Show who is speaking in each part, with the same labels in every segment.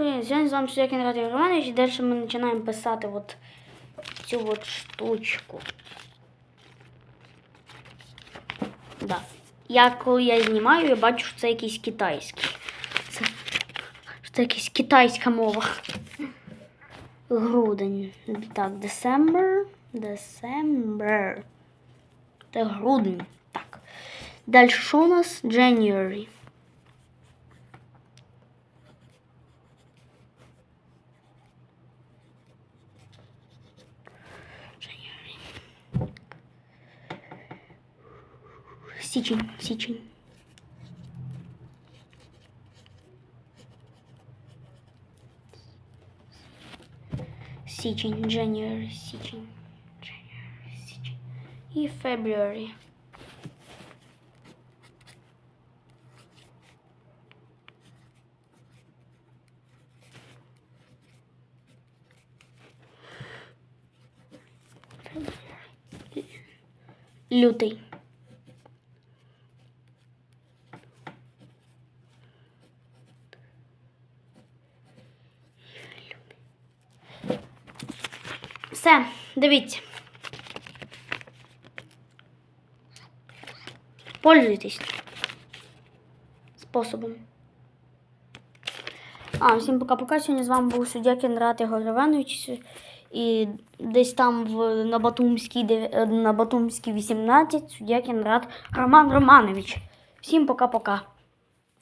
Speaker 1: привіт! Сьогодні з вами суддя Кінрад Романович, і далі ми починаємо писати от цю от штучку. Да. Я коли я знімаю, я бачу, що це якийсь китайський. Це, це якась китайська мова. Грудень. Так, December. December. Це грудень. Так. Далі що у нас? January. Січень, січень. Січень, January, січень, January, січень. І February. Лютий. Все, дивіться. Пользуйтесь способом. А, всім пока-пока. Сьогодні з вами був суддя Кенрат Ігор Іванович. І десь там в, на, Батумській, на Батумській 18 суддя Кенрат Роман Романович. Всім пока-пока.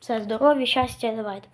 Speaker 1: Все, здоров'я, щастя, давайте.